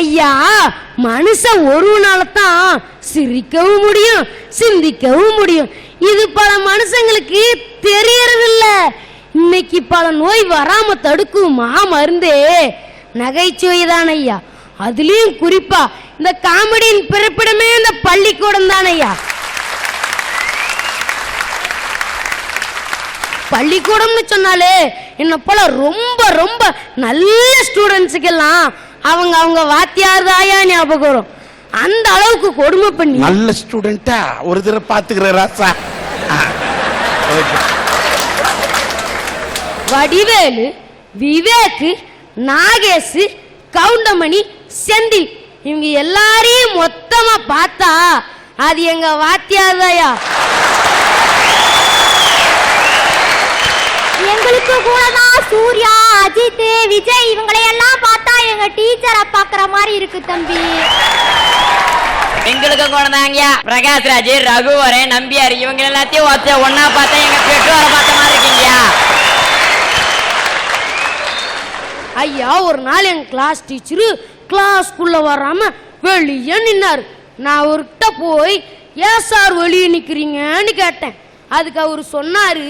ஐயா மனுஷன் ஒருவனால தான் சிரிக்கவும் முடியும் சிந்திக்கவும் முடியும். இது பல மனுஷங்களுக்கு தெரியறதில்ல. இன்னைக்கு பல நோய் வராம தடுக்கும் மா மருந்தே நகைச்சுவை தான் ஐயா. அதுலயும் குறிப்பா இந்த காமெடியின் பிறப்பிடமே இந்த பள்ளிக்கூடம் தான் ஐயா. பள்ளிக்கூடம்னு சொன்னாலே என்ன போல ரொம்ப ரொம்ப நல்ல ஸ்டூடெண்ட்ஸுக்கெல்லாம் அவங்க அவங்க வாத்தியார் தாயா ஞாபகம் வரும். அந்த அளவுக்கு கொடுமை பண்ணி. நல்ல ஸ்டூடெண்டா ஒரு தடவை பாத்துக்கிற ராசா. வடிவேலு விவேக் நாகேஷ் கவுண்டமணி செந்தில். இவங்க எல்லாரையும் மொத்தமா பார்த்தா அது எங்க வாத்தியார் தாயா எங்களுக்கு கூட சூர்யா அஜித் விஜய் இவங்களை எல்லாம் பார்த்தா எங்க டீச்சரை பார்க்குற மாதிரி இருக்கு தம்பி. எங்களுக்கு குழந்தாங்க பிரகாஷ்ராஜ் ரகுவரன் நம்பியார் இவங்க எல்லாத்தையும் ஒத்த ஒன்னா பார்த்தா எங்க பெற்றோரை பார்த்த மாதிரி இருக்கீங்க ஐயா ஒரு நாள் எங்க கிளாஸ் டீச்சரு கிளாஸ்க்குள்ள வராம வெளியே நின்னாரு. நான் அவர்கிட்ட போய் ஏன் சார் வெளியே நிக்கிறீங்கன்னு கேட்டேன். அதுக்கு அவர் சொன்னாரு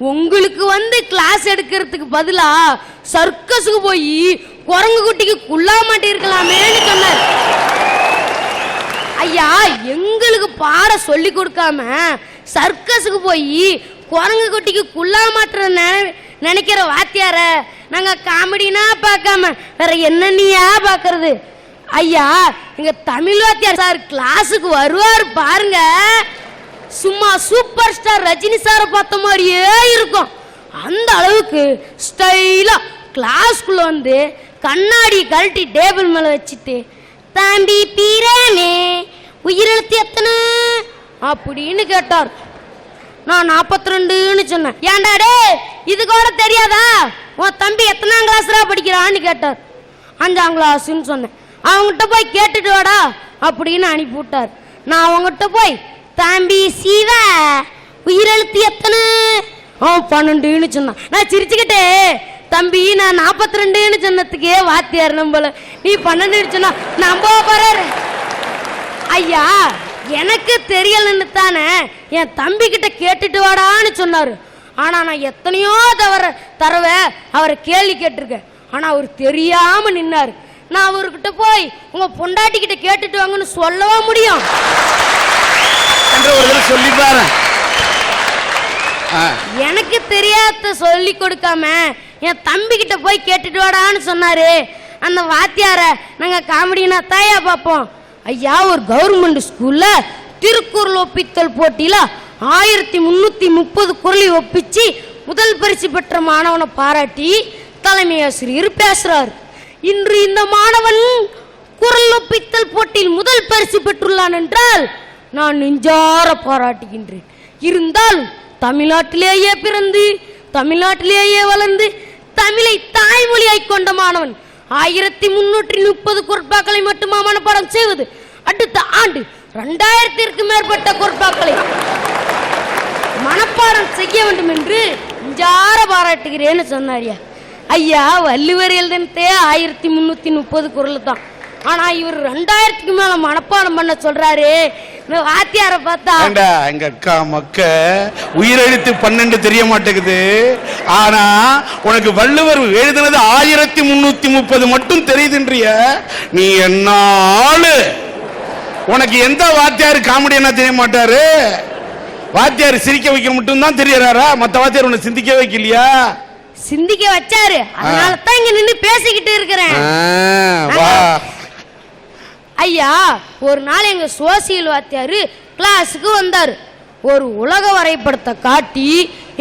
உங்களுக்கு வந்து கிளாஸ் எடுக்கிறதுக்கு பதிலா சர்க்கஸுக்கு போய் குரங்கு குட்டிக்கு குள்ளா மாட்டிருக்கலாமேன்னு சொன்னார். ஐயா எங்களுக்கு பாட சொல்லி கொடுக்காம சர்க்கஸுக்கு போய் குரங்கு குட்டிக்கு குள்ளா மாட்டுற நினைக்கிற வாத்தியார நாங்க காமெடினா பார்க்காம வேற என்னன்னியா பார்க்கறது? ஐயா எங்க தமிழ் வாத்தியார் சார் கிளாஸுக்கு வருவார் பாருங்க. சும்மா சூப்பர் ஸ்டார் ரஜினி சாரை பார்த்த மாதிரியே இருக்கும். அந்த அளவுக்கு ஸ்டைலா கிளாஸ்க்குள்ள வந்து கண்ணாடி கழட்டி டேபிள் மேல வச்சுட்டு தம்பி பீரானே உயிரெழுத்து எத்தனை? அப்படின்னு கேட்டார். நான் நாற்பத்தி ரெண்டுன்னு சொன்னேன். ஏன்டா டே இது கூட தெரியாதா? உன் தம்பி எத்தனாம் கிளாஸ்ரா படிக்கிறான்னு கேட்டார். அஞ்சாம் கிளாஸ்ன்னு சொன்னேன். அவங்ககிட்ட போய் கேட்டுட்டு வாடா அப்படின்னு அனுப்பி விட்டார். நான் அவங்ககிட்ட போய் தம்பி சீவ உயிரெழுத்து எத்தனை? பன்னெண்டுன்னு சொன்னான் நான் சிரிச்சுக்கிட்டே தம்பி நான் நாற்பத்தி ரெண்டுன்னு சொன்னதுக்கே வாத்தியார் நம்மள நீ பன்னெண்டுன்னு சொன்னா நம்ப போறாரு ஐயா எனக்கு தெரியலன்னு தானே என் தம்பி கிட்ட கேட்டுட்டு வாடான்னு சொன்னாரு. ஆனா நான் எத்தனையோ தவற தரவ அவரை கேள்வி கேட்டிருக்கேன். ஆனா அவர் தெரியாம நின்னாரு. நான் அவர்கிட்ட போய் உங்க பொண்டாட்டி கிட்ட கேட்டுட்டு வாங்கன்னு சொல்லவா முடியும்? என்று ஒரு தடவை சொல்லி பாரு. எனக்கு தெரியாத சொல்லி கொடுக்காம என் தம்பி கிட்ட போய் கேட்டுட்டு வாடான்னு சொன்னாரு. அந்த வாத்தியார நாங்க காமெடினா தாயா பார்ப்போம் ஐயா ஒரு கவர்மெண்ட் ஸ்கூல்ல திருக்குறள் ஒப்பித்தல் போட்டியில ஆயிரத்தி முன்னூத்தி முப்பது குரலை ஒப்பிச்சு முதல் பரிசு பெற்ற மாணவனை பாராட்டி தலைமை ஆசிரியர் பேசுறாரு. இன்று இந்த மாணவன் குரல் ஒப்பித்தல் போட்டியில் முதல் பரிசு பெற்றுள்ளான் என்றால் நான் நெஞ்சார பாராட்டுகின்றேன். இருந்தால் தமிழ்நாட்டிலேயே பிறந்து தமிழ்நாட்டிலேயே வளர்ந்து தமிழை தாய்மொழியாய் கொண்ட மாணவன் ஆயிரத்தி முன்னூற்றி முப்பது குற்பாக்களை மட்டுமா மனப்பாடம் செய்வது? அடுத்த ஆண்டு ரெண்டாயிரத்திற்கு மேற்பட்ட குற்பாக்களை மனப்பாடம் செய்ய வேண்டும் என்று நெஞ்சார பாராட்டுகிறேன்னு சொன்னாரியா. ஐயா வள்ளுவர் எழுதினதே ஆயிரத்தி முன்னூத்தி முப்பது குரல் தான். ஆனா இவர் ரெண்டாயிரத்துக்கு மேல மனப்பாடம் பண்ண சொல்றாரு. வாத்தியாரை பார்த்தா எங்க அக்கா மக்க உயிரெழுத்து பன்னெண்டு தெரிய மாட்டேங்குது. ஆனா உனக்கு வள்ளுவர் எழுதுனது ஆயிரத்தி முன்னூத்தி முப்பது மட்டும் தெரியுதுன்றிய. நீ என்ன ஆளு? உனக்கு எந்த வாத்தியார் காமெடி என்ன தெரிய மாட்டாரு? வாத்தியார் சிரிக்க வைக்க மட்டும் தான் தெரியறாரா? மத்த வாத்தியார் உன்னை சிந்திக்க வைக்கலையா? சிந்திக்க வச்சாரு. அதனால தான் இங்க நின்னு பேசிக்கிட்டு இருக்கிறேன். ஐயா ஒரு நாள் எங்க சோசியல் வாத்தியார் கிளாஸுக்கு வந்தார். ஒரு உலக வரைபடத்தை காட்டி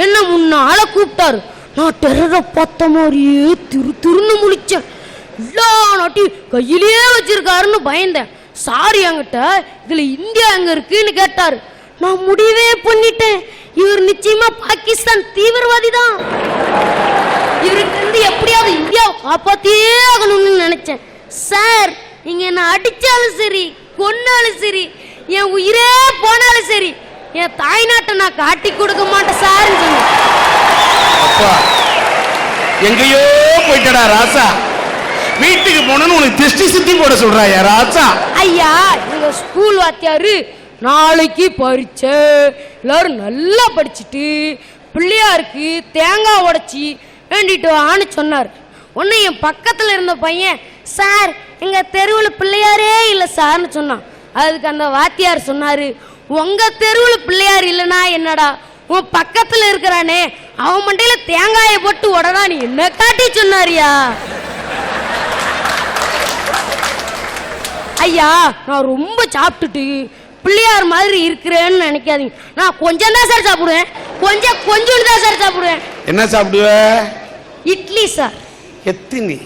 என்ன முன்னால கூப்பிட்டாரு. நான் டெரரை பார்த்த மாதிரியே திரு திருன்னு முழிச்சேன். எல்லா நாட்டி கையிலேயே வச்சிருக்காருன்னு பயந்தேன். சாரி என்கிட்ட இதுல இந்தியா எங்க இருக்குன்னு கேட்டாரு. நான் முடிவே பண்ணிட்டேன். இவர் நிச்சயமா பாகிஸ்தான் தீவிரவாதி தான். இவருக்கு இருந்து எப்படியாவது இந்தியாவை காப்பாத்தியே ஆகணும்னு நினைச்சேன். சார் நீங்க என்ன அடிச்சாலும் சரி கொன்னாலும் சரி என் உயிரே போனாலும் சரி என் தாய்நாட்டை நான் காட்டி கொடுக்க மாட்டேன் அப்பா எங்கேயோ போயிட்டடா ராசா. வீட்டுக்கு போனோன்னு உனக்கு திருஷ்டி சுத்தி போட சொல்றாயா ராசா? ஐயா எங்க ஸ்கூல் வாத்தியாரு நாளைக்கு பரீட்சை. எல்லாரும் நல்லா படிச்சுட்டு பிள்ளையாருக்கு தேங்காய் உடைச்சி வேண்டிட்டு வான்னு சொன்னார். உடனே என் பக்கத்தில் இருந்த பையன். சார் எங்க தெருவில் பிள்ளையாரே இல்லை சார்னு சொன்னான். அதுக்கு அந்த வாத்தியார் சொன்னாரு உங்க தெருவில் பிள்ளையார் இல்லைனா என்னடா? உன் பக்கத்தில் இருக்கிறானே அவன் மண்டையில தேங்காயை போட்டு உடனா நீ என்ன காட்டி சொன்னாரியா? ஐயா நான் ரொம்ப சாப்பிட்டுட்டு பிள்ளையார் மாதிரி இருக்கிறேன்னு நினைக்காதீங்க. நான் கொஞ்சம் தான் சார் சாப்பிடுவேன். கொஞ்சம் கொஞ்சோண்டு தான் சார் சாப்பிடுவேன். என்ன சாப்பிடுவ? இட்லி சார். எத்தினி?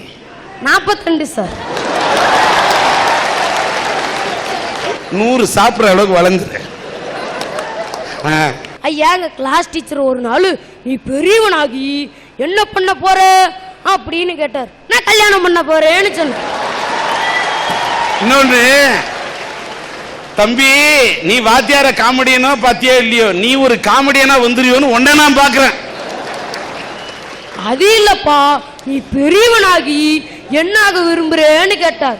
நாற்பத்தெண்டு சார். நூறு சாப்பிடுற அளவுக்கு வளர்ந்துரு ஐயா எங்க கிளாஸ் டீச்சர் ஒரு நாள் நீ பெரியவனாகி என்ன பண்ண போற? அப்படின்னு கேட்டார். நான் கல்யாணம் பண்ண போறேன்னு சொன்னேன் இன்னொன்னு தம்பி நீ வாத்தியார காமெடியனோ பாத்தியா இல்லையோ நீ ஒரு காமெடியனா வந்துருவியோன்னு உன்னை நான் பாக்குறேன். அது இல்லப்பா நீ பெரியவனாகி என்னாக விரும்புறேன்னு கேட்டார்.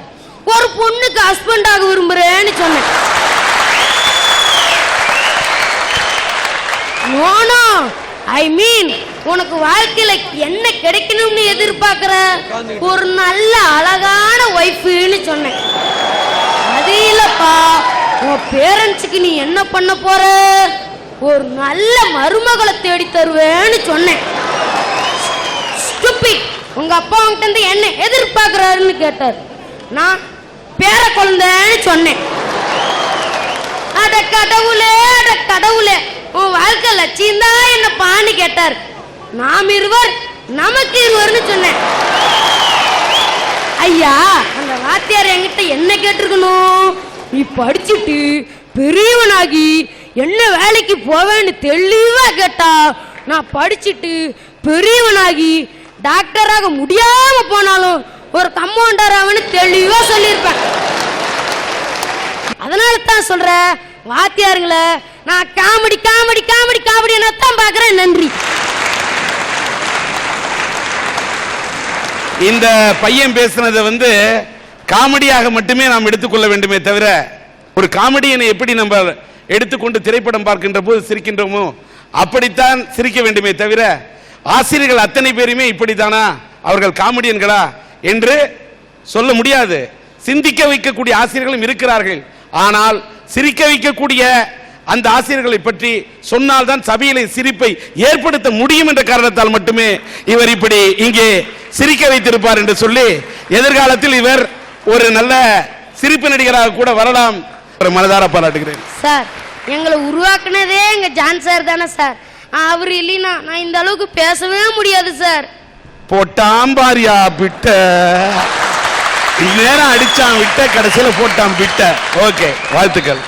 ஒரு பொண்ணுக்கு ஹஸ்பண்டாக விரும்புறேன்னு சொன்னேன். நோனோ ஐ மீன் உனக்கு வாழ்க்கையில என்ன கிடைக்கணும்னு எதிர்பார்க்கிற ஒரு நல்ல அழகான ஒய்ஃபுன்னு சொன்னேன். அது இல்லப்பா உன் பேரண்ட்ஸுக்கு நீ என்ன பண்ண போற? ஒரு நல்ல மருமகளை தேடி தருவேன்னு சொன்னேன். உங்க அப்பா உங்ககிட்ட இருந்து என்ன எதிர்பார்க்கிறாருன்னு கேட்டார். நான் பேர குழந்தைன்னு சொன்னேன். அட கடவுளே அட கடவுளே உன் வாழ்க்கை லட்சியம் தான் என்ன பான்னு கேட்டார். நாம் இருவர் நமக்கு இருவர்னு சொன்னேன். ஐயா அந்த வாத்தியார் என்கிட்ட என்ன கேட்டிருக்கணும்? நீ படிச்சுட்டு பெரியவனாகி என்ன வேலைக்கு போவேன்னு தெளிவா கேட்டா நான் படிச்சுட்டு பெரியவனாகி டாக்டராக முடியாம போனாலும் ஒரு கம்பவுண்டர் அவனு தெளிவா சொல்லியிருப்பேன். அதனால தான் சொல்ற வாத்தியாருங்கள நான் காமெடி காமெடி காமெடி காமெடி தான் பாக்குறேன் நன்றி. இந்த பையன் பேசுனதை வந்து காமெடியாக மட்டுமே நாம் எடுத்துக்கொள்ள வேண்டுமே தவிர ஒரு காமெடியனை எப்படி நம்ம எடுத்துக்கொண்டு திரைப்படம் பார்க்கின்ற போது சிரிக்கின்றோமோ அப்படித்தான் சிரிக்க வேண்டுமே தவிர ஆசிரியர்கள் அத்தனை பேருமே இப்படித்தானா அவர்கள் காமெடியன்களா? என்று சொல்ல முடியாது. சிந்திக்க வைக்கக்கூடிய ஆசிரியர்களும் இருக்கிறார்கள். ஆனால் சிரிக்க வைக்கக்கூடிய அந்த ஆசிரியர்களை பற்றி சொன்னால்தான் சபையிலே சிரிப்பை ஏற்படுத்த முடியும் என்ற காரணத்தால் மட்டுமே இவர் இப்படி இங்கே சிரிக்க வைத்திருப்பார் என்று சொல்லி எதிர்காலத்தில் இவர் ஒரு நல்ல சிரிப்பு நடிகராக கூட வரலாம். ஒரு மனதார பாராட்டுகிறேன். சார் எங்களை உருவாக்குனதே எங்க ஜான் சார் தானே சார். அவர் இல்லைன்னா நான் இந்த அளவுக்கு பேசவே முடியாது சார். போட்டாம்பாரியா பிட்ட நேரம் அடிச்சான் விட்ட கடைசியில போட்டான் பிட்ட ஓகே வாழ்த்துக்கள்.